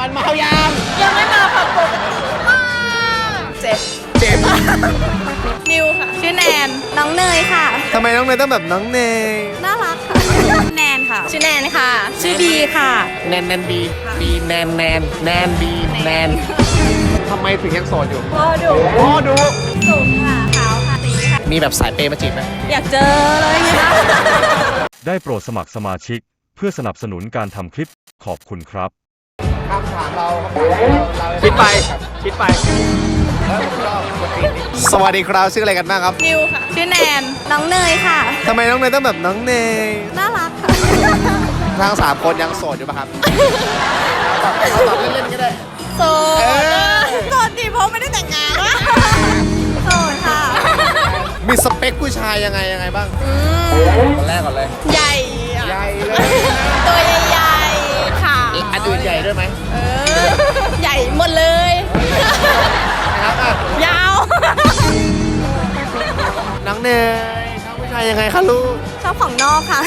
ฟันเมายางยังไม่มาค่ะปกติมากเจ็บเจ็บนิวค่ะ ชื่อแนน น้องเนยค่ะ ทำไมน้องเนยต้องแบบน้องเนย น่ารักค่ะ แนนค่ะ ชื่อแนนค่ะ ชื่อบีค่ะ แนนแนนบีบีแนนแนนแนนบีแนนทำไมถึงยังโสดอยู่พ่อดูพ่อดูสูงค่ะขาวค่ะสีค่ะ มีแบบสายเปย์มาจีบไหมอยากเจอเลยไงคะได้โปรดสมัครสมาชิก เพื่อสนับสนุนการทำคลิปขอบคุณครับ คำถามเราคิดไปคิดไปสวัสดีครับชื่ออะไรกันบ้างครับนิวค่ะ ชื่อแนน น้องเนยค่ะ ทำไมน้องเนยต้องแบบน้องเนยน่ารักค่ะ ทั้งสามคนยังโสดอยู่ปะครับเอาตอบเล่นๆก็ได้ โสดเออโสดดิเพราะไม่ได้แต่งงาน โสดค่ะ มีสเปคผู้ชายยังไงยังไงบ้างอืมคนแรกก่อนเลย ใหญ่อะใหญ่เลย ตัวใหญ่ๆขาวอันอื่นใหญ่ด้วยไหม เนยชอบผู้ชายยังไงคะลูก ชอบของนอกค่ะ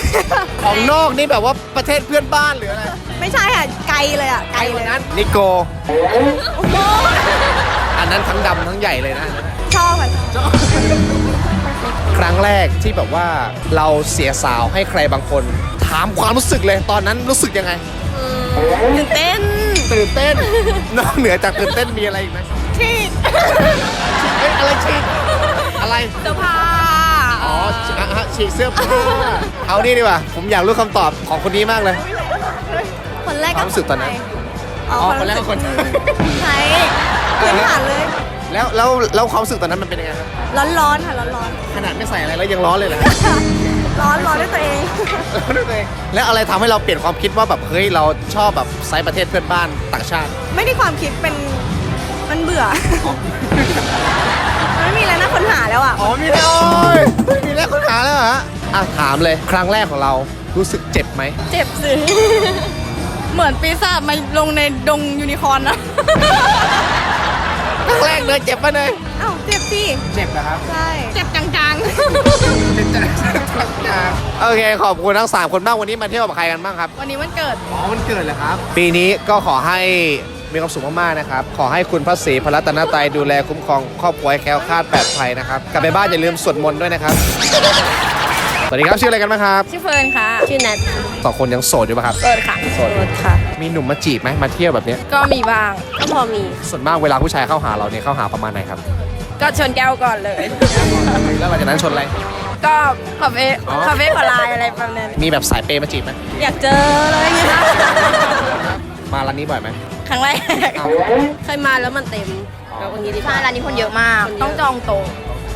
ของนอกนี่แบบว่าประเทศเพื่อนบ้านหรืออะไรไม่ใช่ค่ะ ไกลเลยอะ ไกลเลยนั้นนิโก โอ้โหอันนั้นทั้งดำทั้งใหญ่เลยนะ ชอบค่ะชอบครั้งแรกที่แบบว่าเราเสียสาวให้ใครบางคน ถามความรู้สึกเลยตอนนั้นรู้สึกยังไงอืมตื่นเต้น ตื่นเต้น นอกเหนือจากตื่นเต้นมีอะไรอีกไหมที่เอ้ยอะไรฉีกอะไร เสื้อผ้า อ๋ออะฮะฉีกเสื้อผ้าเอานี่ดีกว่า ผมอยากรู้คำตอบของคนนี้มากเลย คนแรกคก็วามรู้สึกตอนนั้น อ๋ออ๋อคนคนแรกก็คนใช่เพื่อนผ่านเลย แล้วแล้วแล้วความรู้สึกตอนนั้นมันเป็นยังไงครับร้อนๆค่ะร้อนขนาดไม่ใส่อะไรแล้วยังร้อนเลยเหรอๆ ร้อนร้อนด้วยตัวเองร้อนเลยแล้วอะไรทำให้เราเปลี่ยนความคิดว่าแบบเฮ้ยเราชอบแบบไซส์ประเทศเพื่อนบ้านต่างชาติ ไม่ได้ความคิดเป็นมันเบื่อมัน ไม่มีอะไรน่าค้นหาแล้วอะ อ๋อมีแล้วโอ้ยมีแล้วคนหาแล้วเหรอฮะอะถามเลยครั้งแรกของเรารู้สึกเจ็บไหมเจ็บสิ เหมือนปีศาจมาลงในดงยูนิคอร์นนะครั้งแรกเลยเจ็บปะเนยเอ้าเจ็บสิเจ็บนะครับใช่เจ็บจังเจ็บจังโอเคขอบคุณทั้งสามคนมากวันนี้มาเที่ยวกับใครกันบ้างครับ ๆ วันนี้วันเกิด อ๋อมันเกิดเลยครับ ปีนี้ก็ขอให้ มีความสุขมากๆนะครับ ขอให้คุณพระศรีพระรัตนตรัยดูแลคุ้มครองครอบครัวให้แคล้วคลาดปลอดภัยนะครับ กลับไปบ้านอย่าลืมสวดมนต์ด้วยนะครับ สวัสดีครับชื่ออะไรกันบ้างครับชื่อเฟิร์นค่ะ ชื่อแนทสองคนยังโสดอยู่ป่ะครับเฟิร์นค่ะโสด ค่ะ มีหนุ่มมาจีบไหมมาเที่ยวแบบเนี้ยก็มีบ้าง ก็พอมี ส่วนมากเวลาผู้ชายเข้าหาเราเนี่ยเข้าหาประมาณไหนครับ ก็ชนแก้วก่อนเลย แล้วหลังจากนั้นชนอะไร ก็คาเฟ่อ๋อคาเฟ่ออนไลน์อะไรประมาณนั้นมีแบบสายเปย์มาจีบไหมอยากเจอเลยไงคะมาร้านนี้บ่อยไหมค รั้งแรกเอ้าเคยมาแล้วมันเต็มแล้ววันนี้ดีกว่า ร้านนี้คนเยอะมากต้องจองโต๊ะ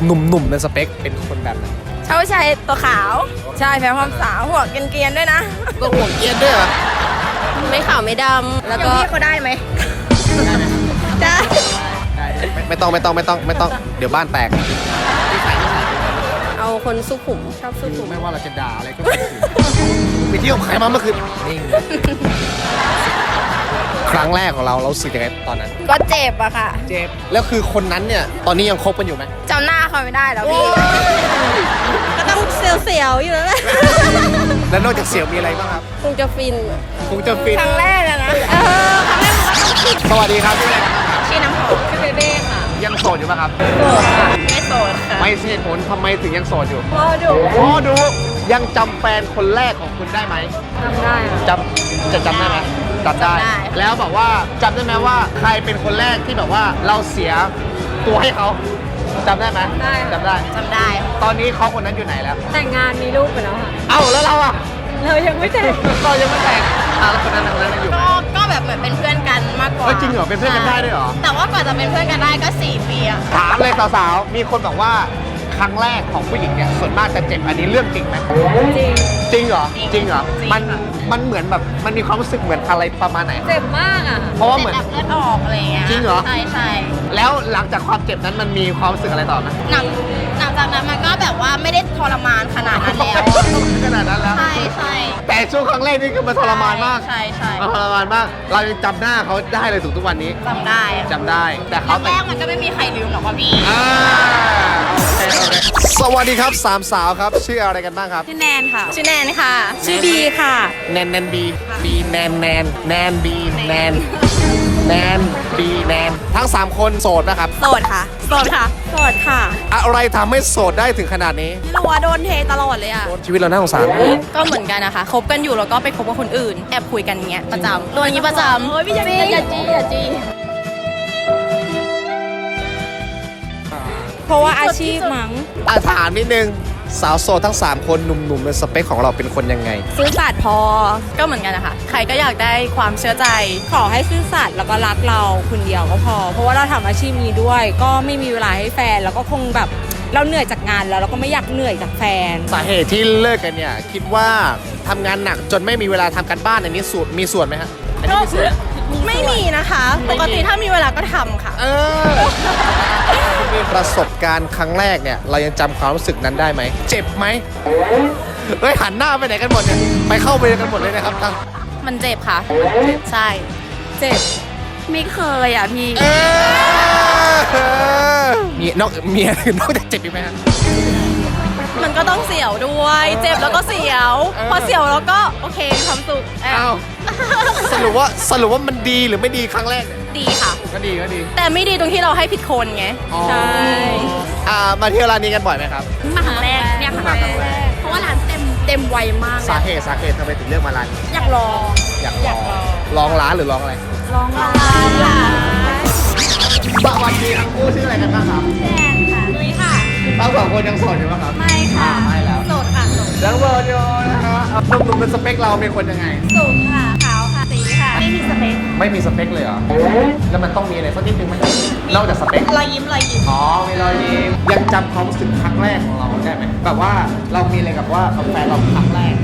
หนุ่มๆในสเปคเป็นคนแบบไหนชายผู้ชายตัวขาว ใช่แฟนความสาวหัวเกรียนๆด้วยนะก็ห่วงเกียร์ด้วยเหรอไม่ขาวไม่ดำ แล้วก็พี่เขาได้ไหมได้ไม่ไม่ต้องไม่ต้องไม่ต้องไม่ต้องเดี๋ยวบ้านแตกเอาคนสุขุมชอบสุขุม ไม่ว่าเราจะด่าอะไรก็ไม่ถูกไปเที่ยวกับใครมาเมื่อคืนนิ่ง ครั้งแรกของเราเรารู้สึกยังไงตอนนั้น ก็เจ็บอะค่ะเจ็บ แล้วคือคนนั้นเนี่ย ตอนนี้ยังคบกันอยู่ไหมจำหน้าเขาไม่ได้แล้วพี่ ก็ต้องเสียวๆอยู่แล้วแหละแล้วนอกจากเสียวมีอะไรบ้างครับคงจะฟิน คงจะฟินครั้งแรกอะนะ เออ ครั้งแรกมันก็ต้องฟินสวัสดีครับชื่ออะไรกันบ้างครับชื่อน้ำหอมชื่อเบเบ้ค่ะยังโสดอยู่ป่ะครับ โสดค่ะไม่โสดค่ะไม่เหตุผลทำไมถึงยังโสดอยู่พ่อดูพ่อดูยังจำแฟนคนแรกของคุณได้ไหมทำได้ค่ะจำจะจำได้ไหม จำได้ จำได้ แล้วแบบว่าจำได้ไหมว่าใครเป็นคนแรกที่แบบว่าเราเสียตัวให้เขาจำได้ไหมได้จำได้ จำได้ ตอนนี้เขาคนนั้นอยู่ไหนแล้ว แต่งงานมีลูกไปแล้วค่ะ เอ้าแล้วเราอะ เรายังไม่แต่งเรายังไม่แต่งอะแล้วคนนั้นคนนั้นยังอยู่ไหม ก็ก็แบบเหมือนเป็นเพื่อนกันมากกว่าเฮ้ยจริงเหรอเป็นเพื่อนกันได้ด้วยเหรอ แต่ว่ากว่าจะเป็นเพื่อนกันได้ก็ 4 ปีอะถามเลยสาวๆมีคนบอกว่า ครั้งแรกของผู้หญิงเนี่ยส่วนมากจะเจ็บอันนี้เรื่องจริงไหมจริง จริงเหรอจริงจริงเหรอจริงมันค่ะ มันเหมือนแบบมันมีความรู้สึกเหมือนอะไรประมาณไหน เจ็บมากอะเพราะว่าเหมือน แบบเลือดออกอะไรเงี้ยจริงเหรอ ใช่ใช่แล้วหลังจากความเจ็บนั้นมันมีความรู้สึกอะไรต่อไหมหนักหลังจากนั้นมันก็แบบว่า ไม่ได้ทรมานขนาดนั้นแล้ว ขนาดนั้นแล้ว ใช่ใช่แต่ช่วงครั้งแรกนี่คือมันทรมานมากใช่ใช่มันทรมานมาก เรายังจำหน้าเขาได้เลยถึงทุกวันนี้จำได้อะจำได้ แต่เขาแรกๆมันก็ไม่มีใครลืมหรอกว่าพี่อ่าโอเคโอเคสวัสดีครับสามสาวครับ ชื่ออะไรกันบ้างครับ ชื่อแนนค่ะ ชื่อแนนค่ะ ชื่อบีค่ะ แนนแนนบีบีแนนแนนแนนบีแนน แนนบีแนนทั้ง 3 คนโสดนะครับ โสดค่ะ โสดค่ะ โสดค่ะอะไรทำให้โสดได้ถึงขนาดนี้ไม่รู้ว่าโดนเทตลอดเลยอะ ชีวิตเราน่าสงสารก็เหมือนกันนะคะ คบกันอยู่แล้วก็ไปคบกับคนอื่น แอบคุยกันอย่างเงี้ยประจำโดนอย่างงี้ประจำเฮ้ยพี่อย่าจี้อย่าจี้อย่าจี้เพราะว่าอาชีพมั้งอาถามนิดนึง สาวโสดทั้ง 3 คนหนุ่มๆในสเปคของเราเป็นคนยังไง ซื้อสัตว์พอก็เหมือนกันนะคะใครก็อยากได้ความเชื่อใจ ขอให้ซื่อสัตย์แล้วก็รักเราคนเดียวก็พอ เพราะว่าเราทำอาชีพนี้ด้วย ก็ไม่มีเวลาให้แฟน แล้วก็คงแบบเราเหนื่อยจากงานแล้วเราก็ไม่อยากเหนื่อยจากแฟน สาเหตุที่เลิกกันเนี่ย คิดว่าทำงานหนักจนไม่มีเวลาทำการบ้านอันนี้สูตรมีส่วนไหมฮะอันนี้มีส่วน ไม่มีนะคะไม่ปมีกติถ้ามีเวลาก็ทำค่ะ เออคุณมีประสบการณ์ครั้งแรกเนี่ย เรายังจำความรู้สึกนั้นได้ไหม เจ็บไหมเฮ้ยหันหน้าไปไหนกันหมดเนี่ยไปเข้าไปกันหมดเลยนะครับทั้งมันเจ็บค่ะ ใช่ เจ็บ ไม่เคยอะพี่ เออมีนอกเมียนอกจากเจ็บอีกไหมฮะ มันก็ต้องเสียวด้วย เจ็บแล้วก็เสียวเออพอเสียวแล้วก็โอเคมีความสุขแอบอ้าวสรุปว่าสรุปว่ามันดีหรือไม่ดีครั้งแรกเนี่ยดีค่ะ ก็ดีก็ดีแต่ไม่ดีตรงที่เราให้ผิดคนไงใช่อ่ามาเที่ยวร้านนี้กันบ่อยไหมครับ มาครั้งแรกเนี่ยครั้งแรก เพราะว่าร้านเต็มเต็มไวมากสาเหตุสาเหตุทำไมถึงเลือกมาร้านนี้อยากลองอยากลองลองร้านหรือลองอะไรลองร้านค่ะสวัสดีทั้งคู่ชื่ออะไรกันบ้างครับแดนค่ะนุ้ย ค่ะทั้งสองคนยังโสดอยู่ไหมครับ ไม่ค่ะไม่แล้ว โสดค่ะโสดยังโสดอยู่นะครับหนุ่มๆเป็นสเปคเราเป็นคนยังไง สูงค่ะขาวค่ะสีค่ะ ไม่มีสเปคไม่มีสเปคเลยเหรอ แล้วมันต้องมีอะไรสักนิดนึงไหมนอกจากสเปค รอยยิ้มรอยยิ้มอ๋อมีรอยยิ้มยังจำความรู้สึกครั้งแรกของเราได้ไหมแบบว่าเรามีอะไรกับว่ากับแฟนเราครั้งแรก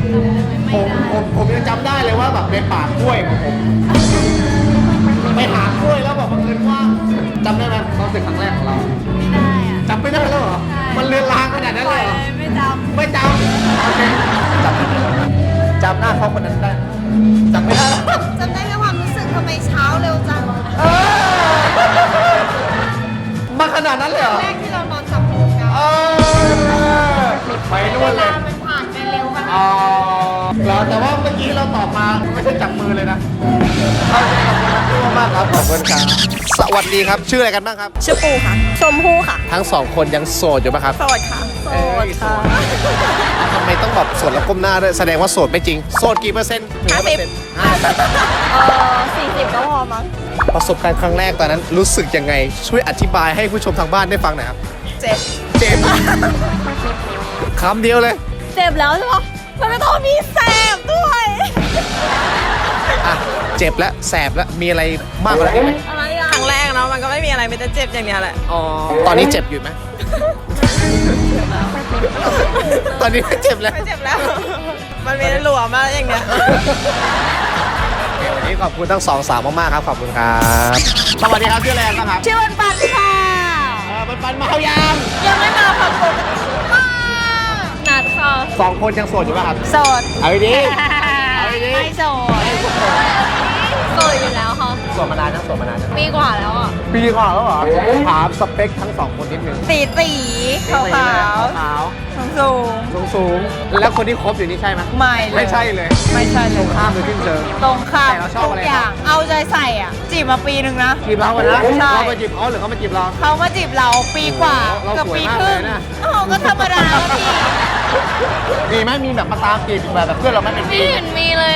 ผมผมผมยังจำได้เลยว่าแบบในป่ากล้วยของผมไปหากล้วยแล้วแบบบังเอิญว่าจำได้ไหมความรู้สึกครั้งแรกของเราไม่ได้อะจำไม่ได้แล้วเหรอ มันเลือนลางขนาดนั้นเลยเหรอไม่จำ ไม่จำโอเคจำไม่ได้แล้วจำหน้าเขาคนนั้นได้จำไม่ได้แล้วจำได้แค่ความรู้สึกทำไมเช้าเร็วจังเออมาขนาดนั้นเลยเหรอ แรกที่เรานอนจับมือกันเออไปนู่นเลยมันผ่านไปเร็วขนาดอ๋อเหรอแต่ว่าเมื่อกี้เราตอบมาไม่ใช่จับมือเลยนะเอาใจ ขอบคุณทั้งคู่มากครับขอบคุณครับสวัสดีครับชื่ออะไรกันบ้างครับ ชื่อปูค่ะ ชมพู่ค่ะ ทั้งสองคนยังโสดอยู่ไหมครับโสดค่ะโสเอ้ดยโสค่ะดเอาทำไมต้องแบบโสดแล้วก้มหน้าด้วยแสดงว่าโสดไม่จริงโสดกี่เปอร์เซ็นต์ห้าสิบเปอร์เซ็นต์ห้าสิบเออสี่สิบก็พอมั้งประสบการณ์ครั้งแรกตอนนั้นรู้สึกยังไง ช่วยอธิบายให้ผู้ชมทางบ้านได้ฟังหน่อยครับ เจ็บ เจ็บคำเดียวเลย เจ็บแล้วใช่ปะมันก็ต้องมีแสบด้วยอะ เจ็บแล้วแสบแล้วมีอะไรมากกว่านั้นอีกไหมอะไรอะครั้งแรกเนาะมันก็ไม่มีอะไรมีแต่เจ็บอย่างเดียวแหละอ๋อตอนนี้เจ็บอยู่ไหม ตอนนี้ไม่เจ็บแล้ว ไม่เจ็บแล้ว มันมีแต่หลวมมาอย่างเงี้ยโอเควันนี้ขอบคุณทั้งสองสาวมากๆครับ ขอบคุณครับ สวัสดีครับชื่ออะไรกันบ้างครับชื่อวันปันค่ะเออปันปันมาเขายังยังไม่มาค่ะผมนัดค่ะสองคนยังโสดอยู่ป่ะครับ โสด เอาดีเอาดี ไม่โสดโสดอยู่แล้วค่ะโสดมานานนะโสดมานานนะปีกว่าแล้วอะปีกว่าแล้วเหรอถามสเปคทั้งสองคนนิดนึงตีตีขาวขาวขาวสูงสูงสูงสูงๆแล้วคนที่คบอยู่นี่ใช่ไหมๆไม่เลยไม่ใช่เลยไม่ใช่เลตรยงข้ามเลยขึ้นเชิง ตรงข้ามแต่เราชอบทุอะไรกอย่าง เอาใจใส่อะ จีบมาปีหนึ่งนะ จีบเราอะนะใช่ เราไปจีบเขาหรือเขามาจีบเรา เขามาจีบเราปีกว่าโอ้โหเราเกับสวยปีมากครึ่งเลยนะโอ้โหก็ธรรมดาแล้วพี่มีไหมมีแบบมาตามจีบแบบแบบเพื่อนเราไหม่เป็นปี ไม่เห็นมีเลย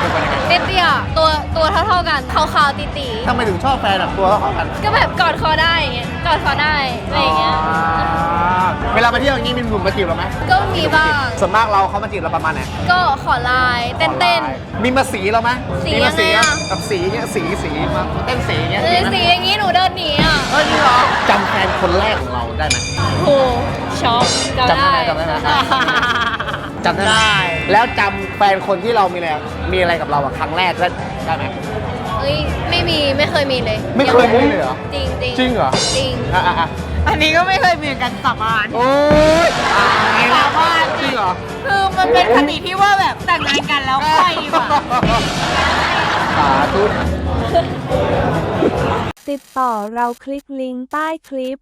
เปคเราเป็นคนยังไงเตี้ยๆตัวตัวเท่าเท่าๆกันขาวๆตีทำไมถึงชอบแฟนแบบตัวเขากันๆก็แบบกอดคอได้อย่างเงี้ยกอดคอได้อะไรอย่างเงี้ยอ๋อเวลาไปเที่ยวอย่างนี้มีหนุ่มมาจีบเราไหมก็มีบ้าง ส่วนมากเราเขามาจีบเราประมาณไหนก็ขอไลน์เต้น มีมาสีเราไหมสีมีมาสียังไงอะ กับสีเงี้ยสีสีมาเต้นสีเงี้ยๆเออมีไหมสีอย่างงี้หนูเดินหนีอะเฮ้ยจริงเหรอจำแฟนคนแรกของเราได้ไหมโอ้ช็อกจำได้จำได้ไหม จำได้ไหมจำได้ แล้วจำแฟนคนที่เรามีอะไรมีอะไรกับเราอะครั้งแรกได้ไหม เอ้ยไม่มีไม่เคยมีเลยไม่เคยมีเลยเหรอจริงจริงจริงเหรอ จริงอะอะอันนี้ก็ไม่เคยมีกันสาบาน โอ้ยายแล้สาบาน จริงเหรอคือมันเป็นคติที่ว่าแบบแต่งงานกันแล้วค่อยดีกสาธุ ติดต่อเราคลิกลิงก์ใต้คลิป